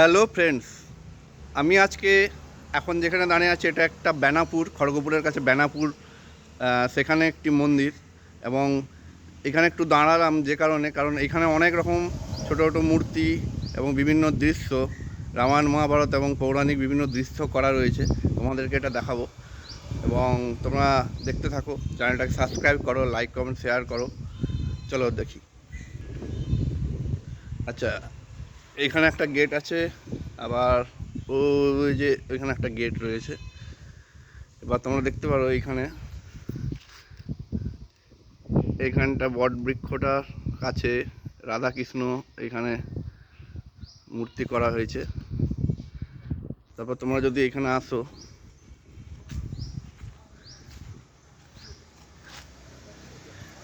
Hello friends, আমি আজকে এখন যেখানে দাঁড়িয়ে আছি এটা একটা বেনাপুর, খড়গপুরের কাছে বেনাপুর সেখানে একটি মন্দির এবং এখানে একটু দাঁড়ালাম যে কারণে, কারণ এখানে অনেক রকম ছোটো ছোটো মূর্তি এবং বিভিন্ন দৃশ্য, রামায়ণ, মহাভারত এবং পৌরাণিক বিভিন্ন দৃশ্য করা রয়েছে, তোমাদেরকে এটা দেখাবো এবং তোমরা দেখতে থাকো, চ্যানেলটাকে সাবস্ক্রাইব করো লাইক কমেন্ট শেয়ার করো, চলো দেখি। আচ্ছা এখানে একটা গেট আছে, আবার ওই যে ওইখানে একটা গেট রয়েছে। এবার তোমরা দেখতে পারো এইখানে এইখানটা বট বৃক্ষটার কাছে রাধাকৃষ্ণ এখানে মূর্তি করা হয়েছে। তারপর তোমরা যদি এখানে আসো,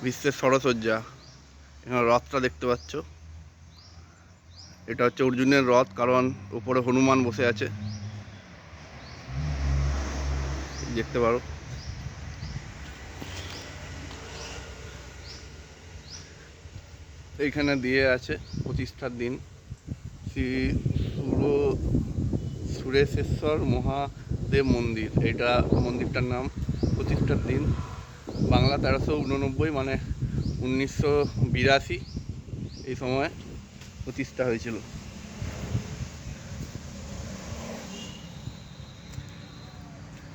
বিশ্বের সরসজ্জা, এখানে রথটা দেখতে পাচ্ছ। এটা হচ্ছে অর্জুনের রথ, কারণ উপরে হনুমান বসে আছে। দেখতে পারো। এইখানে দিয়ে আছে প্রতিষ্ঠার দিন। শ্রী সুর, সুরেশেশ্বর মহাদেব মন্দির এটা মন্দিরটার নাম। প্রতিষ্ঠার দিন, বাংলা তেরোশো উননব্বই মানে উনিশশো বিরাশি, এই সময়। প্রতিষ্ঠা হয়েছিল।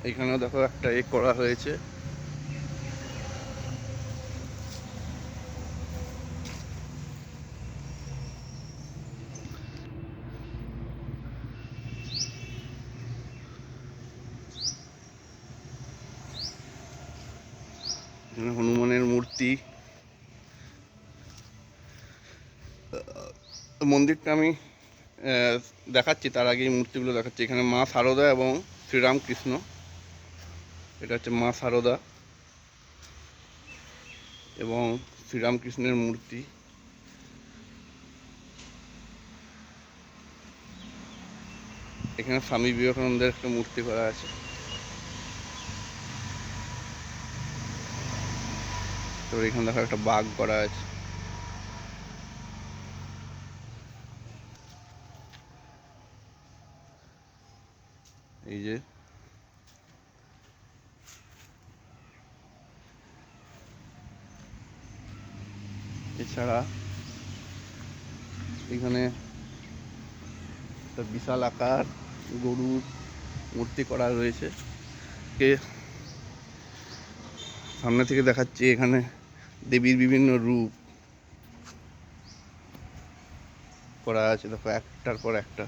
এখানেও দেখো একটা এ করা হয়েছে। হনুমানের মূর্তি। মন্দিরটা আমি দেখাচ্ছি, তার আগে এই মূর্তিগুলো দেখাচ্ছি। এখানে মা সারদা এবং শ্রীরামকৃষ্ণ। এটা হচ্ছে মা সারদা এবং শ্রীরামকৃষ্ণের মূর্তি। এখানে স্বামী বিবেকানন্দের একটা মূর্তি করা আছে। তো এখানে দেখো একটা বাঘ করা আছে। এই যে। এছাড়া এখানে একটা বিশাল আকার গরুর মূর্তি করা রয়েছে। কে সামনে থেকে দেখাচ্ছি এখানে দেবীর বিভিন্ন রূপ করা আছে। দেখো একটার পর একটা।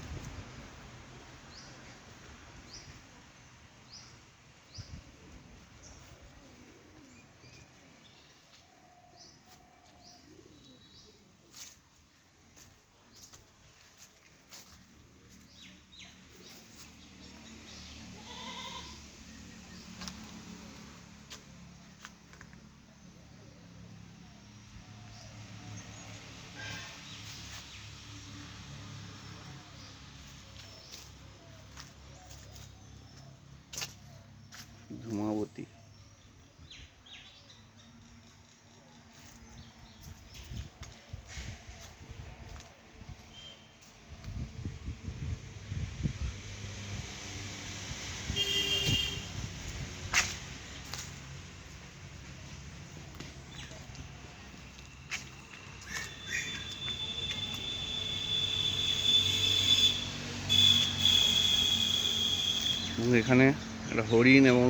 এবং এখানে একটা হরিণ এবং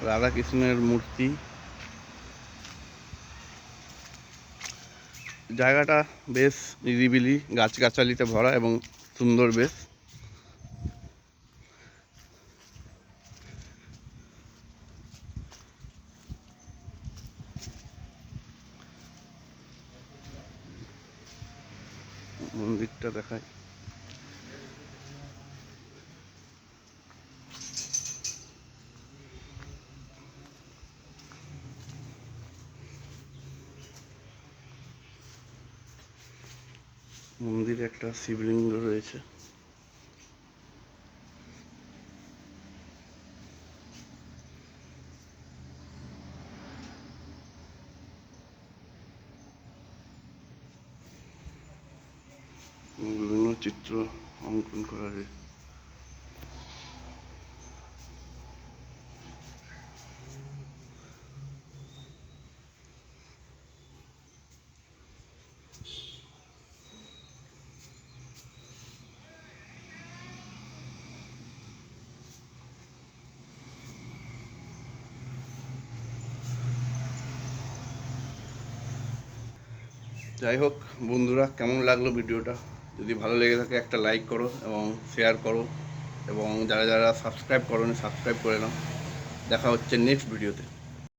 রাধাকৃষ্ণের মূর্তি। জায়গাটা বেশ নিরিবিলি, গাছগাছালিতে ভরা এবং সুন্দর বেশ। মন্দিরটা দেখায় মন্দিরে একটা শিবলিঙ্গ রয়েছে। বিভিন্ন চিত্র অঙ্কন করা রে যাই হোক, বন্ধুরা, কেমন লাগল ভিডিওটা? যদি ভালো লেগে থাকে, একটা লাইক করো এবং শেয়ার করো এবং যারা যারা সাবস্ক্রাইব করো সাবস্ক্রাইব করে নাও। দেখা হচ্ছে নেক্সট ভিডিওতে